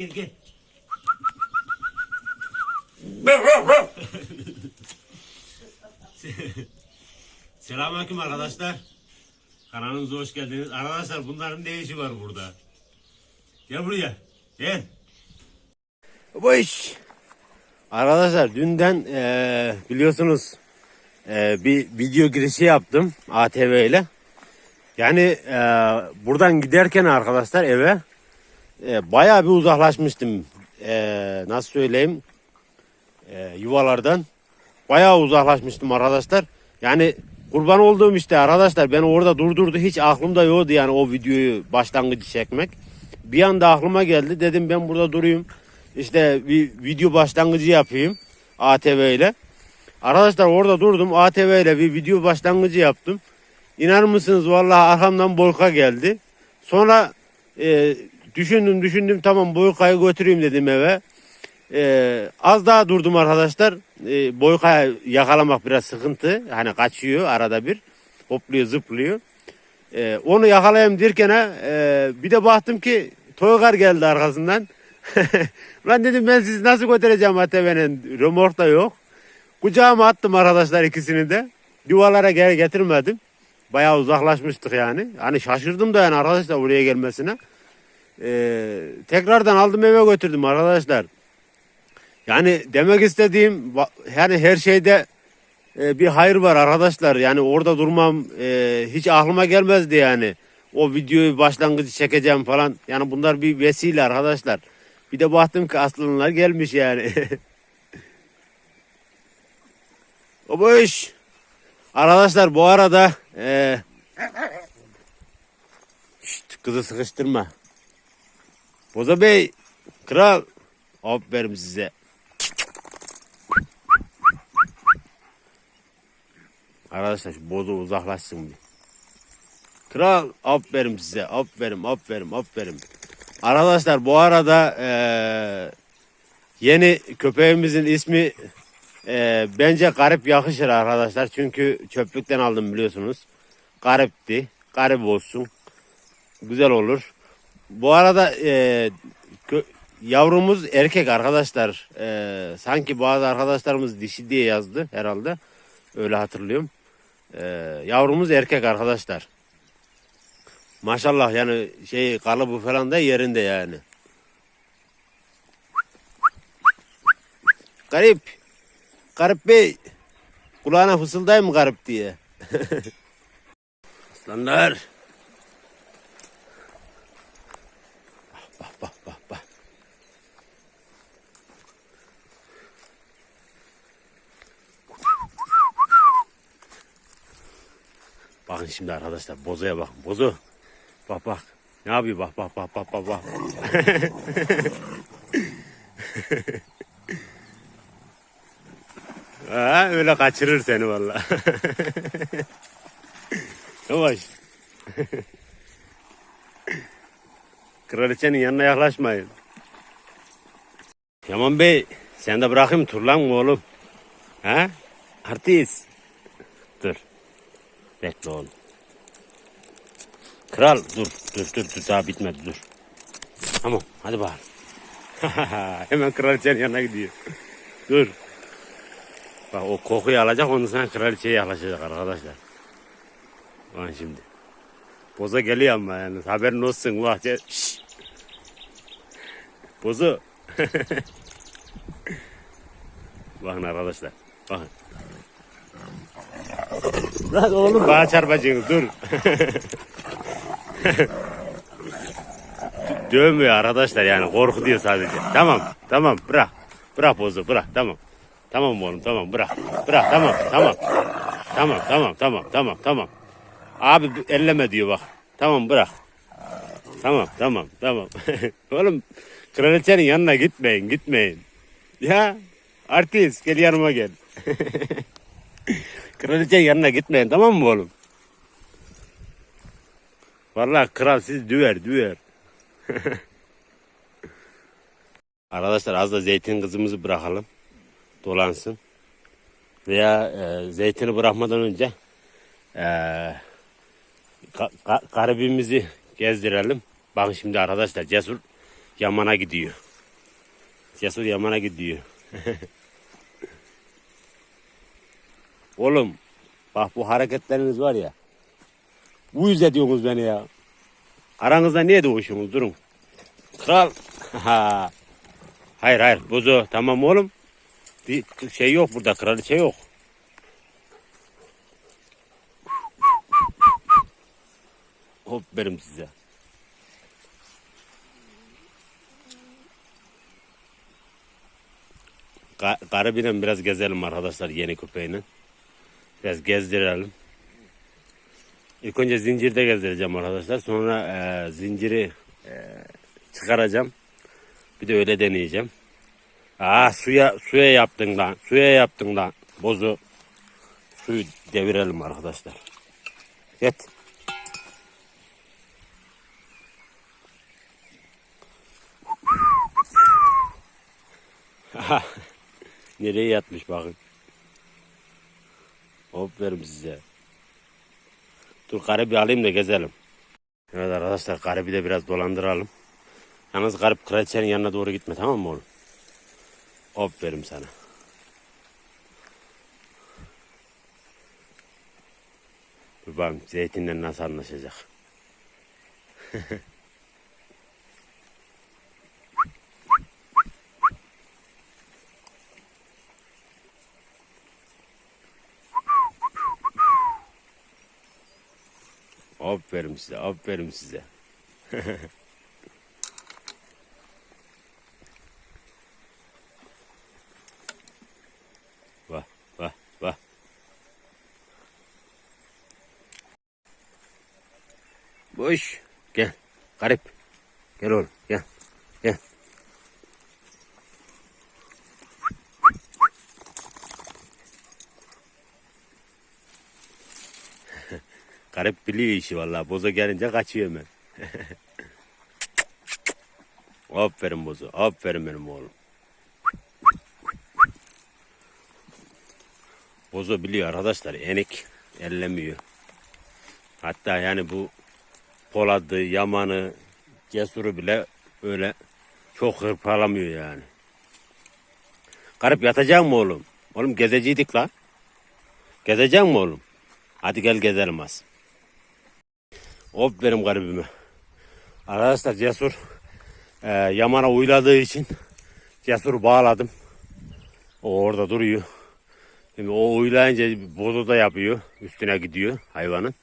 Gel gel. Selamünaleyküm arkadaşlar. Kanalımıza hoş geldiniz. Arkadaşlar bunların ne işi var burada? Gel buraya. Gel. Bu iş. Arkadaşlar dünden eee, biliyorsunuz eee, bir video girişi yaptım ATV ile. Yani eee, buradan giderken arkadaşlar eve e, bayağı bir uzaklaşmıştım. E, nasıl söyleyeyim? E, yuvalardan. Bayağı uzaklaşmıştım arkadaşlar. Yani kurban olduğum işte arkadaşlar beni orada durdurdu. Hiç aklımda yoktu yani o videoyu başlangıcı çekmek. Bir anda aklıma geldi. Dedim ben burada durayım. İşte bir video başlangıcı yapayım. ATV ile. Arkadaşlar orada durdum. ATV ile bir video başlangıcı yaptım. İnanır mısınız vallahi arkamdan Boyka geldi. Sonra e, düşündüm düşündüm tamam Boyka'yı götüreyim dedim eve. E, az daha durdum arkadaşlar. E, Boyka'yı yakalamak biraz sıkıntı. Hani kaçıyor arada bir. Hopluyor zıplıyor. E, onu yakalayayım derken e, bir de baktım ki Toygar geldi arkasından. Lan dedim ben sizi nasıl götüreceğim ATV'nin remork da yok. Kucağıma attım arkadaşlar ikisini de. Duvarlara geri getirmedim. Bayağı uzaklaşmıştık yani. Hani şaşırdım da yani arkadaşlar buraya gelmesine. Ee, tekrardan aldım eve götürdüm arkadaşlar. Yani demek istediğim yani her şeyde e, bir hayır var arkadaşlar. Yani orada durmam e, hiç aklıma gelmezdi yani. O videoyu başlangıcı çekeceğim falan. Yani bunlar bir vesile arkadaşlar. Bir de baktım ki aslanlar gelmiş yani. o bu iş. Arkadaşlar bu arada e, Şşt, kızı sıkıştırma. Boza Bey, kral. Aferin size. Arkadaşlar şu bozu uzaklaşsın bir. Kral aferin size. Aferin aferin aferin. Arkadaşlar bu arada eee, yeni köpeğimizin ismi eee, bence garip yakışır arkadaşlar. Çünkü çöplükten aldım biliyorsunuz. Garipti. Garip olsun. Güzel olur. Bu arada kö- yavrumuz erkek arkadaşlar. Eee, sanki bazı arkadaşlarımız dişi diye yazdı herhalde. Öyle hatırlıyorum. Eee, yavrumuz erkek arkadaşlar. Maşallah yani şey kalıbı falan da yerinde yani. Garip. Garip Bey. Kulağına fısıldayım garip diye. Aslanlar. Bakın şimdi arkadaşlar bozoya bakın. Bozo. Bak bak. Ne yapıyor bak bak bak bak bak bak. ha, öyle kaçırır seni valla. Yavaş. Kraliçenin yanına yaklaşmayın. Yaman Bey, sen de bırakayım turlan oğlum? Ha? Artist. Dur. Bekle oğlum. Kral dur dur dur dur daha bitmedi dur. Tamam hadi bakalım. Hemen kraliçenin yanına gidiyor. Dur. Bak o kokuyu alacak ondan sonra kraliçeye yaklaşacak arkadaşlar. Bakın şimdi. Boza geliyor ama yani haberin olsun. Bak. Şşş. Bozu. Bakın arkadaşlar. Bakın. Lan oğlum bana çarpacaksın dur. Dövmüyor arkadaşlar yani korkutuyor sadece. Tamam tamam bırak. Bırak bozu bırak tamam. Tamam oğlum tamam bırak. Bırak tamam tamam. Tamam tamam tamam tamam tamam. Abi elleme diyor bak. Tamam bırak. Tamam tamam tamam. oğlum kraliçenin yanına gitmeyin gitmeyin. Ya artist gel yanıma gel. Kraliçenin yanına gitmeyin tamam mı oğlum? Vallahi kral siz düver düver. Arkadaşlar az da zeytin kızımızı bırakalım. Dolansın. Veya e, zeytini bırakmadan önce e, ka- ka- garibimizi gezdirelim. Bakın şimdi arkadaşlar cesur Yaman'a gidiyor. Cesur Yaman'a gidiyor. Oğlum bak bu hareketleriniz var ya. Bu yüz ediyorsunuz beni ya. Aranızda niye doğuşuyorsunuz durun. Kral. Ha. hayır hayır bozu tamam oğlum. Bir şey yok burada kraliçe yok. Hop verim size. Ka Karabinen biraz gezelim arkadaşlar yeni köpeğinin. Biraz gezdirelim. İlk önce zincirde gezdireceğim arkadaşlar. Sonra e, zinciri e, çıkaracağım. Bir de öyle deneyeceğim. Aa suya suya yaptın lan. Suya yaptın lan. Bozu. Suyu devirelim arkadaşlar. Git. Nereye yatmış bakın. Hop verim size. Dur garibi alayım da gezelim. Evet arkadaşlar garibi de biraz dolandıralım. Yalnız garip kraliçenin yanına doğru gitme tamam mı oğlum? Hop verim sana. Dur bakalım zeytinle nasıl anlaşacak. Aferin size, aferin size. vah, vah, vah. Boş. Gel. Garip. Gel oğlum, gel. Gel. Garip biliyor işi vallahi. Boza gelince kaçıyor hemen. aferin bozu. Aferin benim oğlum. Bozo biliyor arkadaşlar. Enik ellemiyor. Hatta yani bu Polad'ı, Yaman'ı, Cesur'u bile öyle çok hırpalamıyor yani. Garip yatacak mı oğlum? Oğlum gezeceydik la. Gezecek mi oğlum? Hadi gel gezelim az. Hop benim garibime. Arkadaşlar Cesur e, Yaman'a uyladığı için Cesur'u bağladım. O orada duruyor. Şimdi o uylayınca bozu da yapıyor. Üstüne gidiyor hayvanın.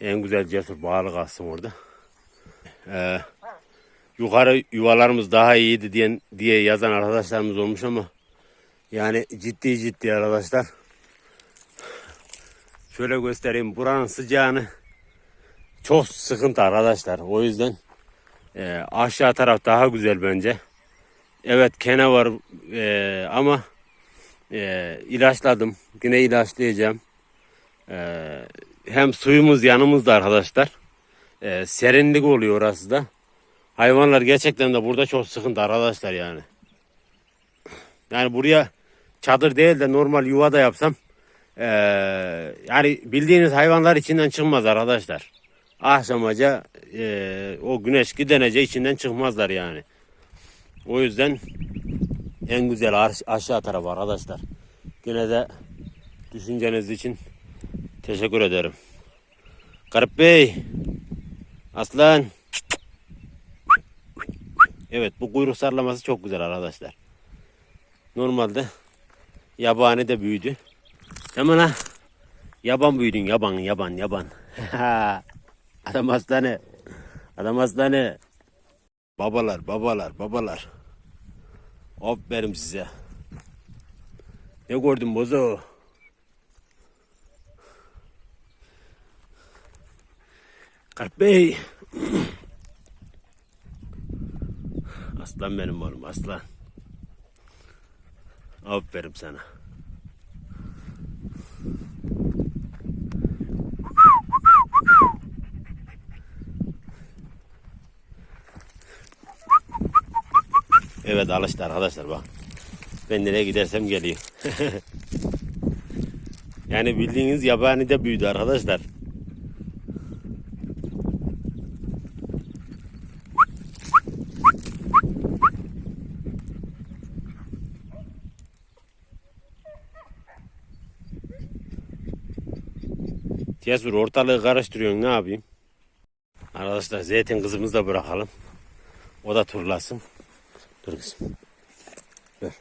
En güzel Cesur bağlı kalsın orada. E, yukarı yuvalarımız daha iyiydi diyen, diye yazan arkadaşlarımız olmuş ama yani ciddi ciddi arkadaşlar. Şöyle göstereyim buranın sıcağını çok sıkıntı arkadaşlar. O yüzden e, aşağı taraf daha güzel bence. Evet kene var e, ama e, ilaçladım. Yine ilaçlayacağım. E, hem suyumuz yanımızda arkadaşlar. E, serinlik oluyor orası da. Hayvanlar gerçekten de burada çok sıkıntı arkadaşlar yani. Yani buraya çadır değil de normal yuva da yapsam e, yani bildiğiniz hayvanlar içinden çıkmaz arkadaşlar akşamaca e, o güneş gidenece içinden çıkmazlar yani. O yüzden en güzel aş- aşağı taraf arkadaşlar. Yine de düşünceniz için teşekkür ederim. Garip Bey. Aslan. Evet bu kuyruk sarlaması çok güzel arkadaşlar. Normalde yabani de büyüdü. Hemen ha. Yaban büyüdün yaban yaban yaban. Adam hastane. Adam hastane. Babalar, babalar, babalar. Aferin size. Ne gördün bozo? Kalp Bey. Aslan benim oğlum, aslan. Aferin sana. Evet alıştı arkadaşlar bak. Ben nereye gidersem geliyor. yani bildiğiniz yabani de büyüdü arkadaşlar. Cesur ortalığı karıştırıyorsun ne yapayım? Arkadaşlar zeytin kızımızı da bırakalım. O da turlasın. Dur kızım. Dur.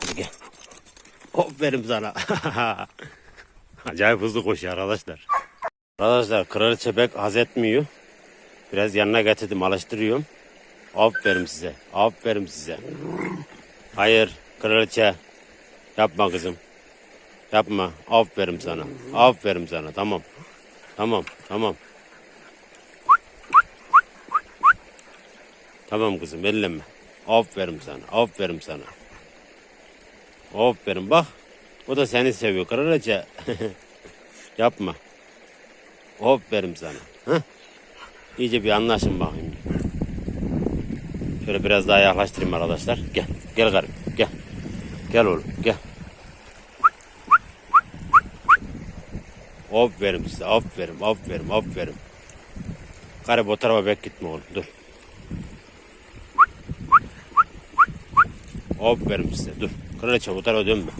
Hadi gel. Hop verim sana. Acayip hızlı koşuyor arkadaşlar. Arkadaşlar kraliçe pek haz etmiyor. Biraz yanına getirdim alıştırıyorum. Aferin size. Aferin size. Hayır kraliçe. Yapma kızım. Yapma. Aferin sana. Aferin sana. Tamam. Tamam. Tamam. Tamam kızım elleme. Aferin sana. Aferin sana. Aferin bak. O da seni seviyor kraliçe. Yapma. Aferin sana. Hah? İyice bir anlaşın bakayım. Şöyle biraz daha yaklaştırayım arkadaşlar. Gel. Gel karım. Gel. Gel oğlum. Gel. Aferin size. Aferin. Aferin. Aferin. Karı bu tarafa bek gitme oğlum. Dur. Aferin size. Dur. Kraliçe bu tarafa dönme.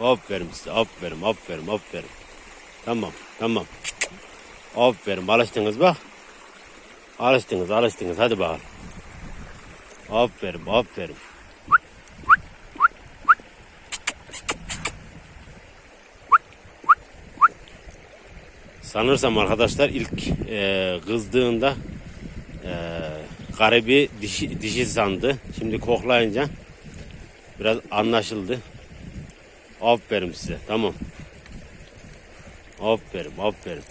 Aferin size. Aferin. Aferin. Aferin. Tamam. Tamam. Aferin. Alıştınız bak. Alıştınız. Alıştınız. Hadi bakalım. Aferin. Aferin. Sanırsam arkadaşlar ilk e, kızdığında e, garibi dişi, dişi sandı. Şimdi koklayınca biraz anlaşıldı. Aferin size. Tamam. Aferin, aferin.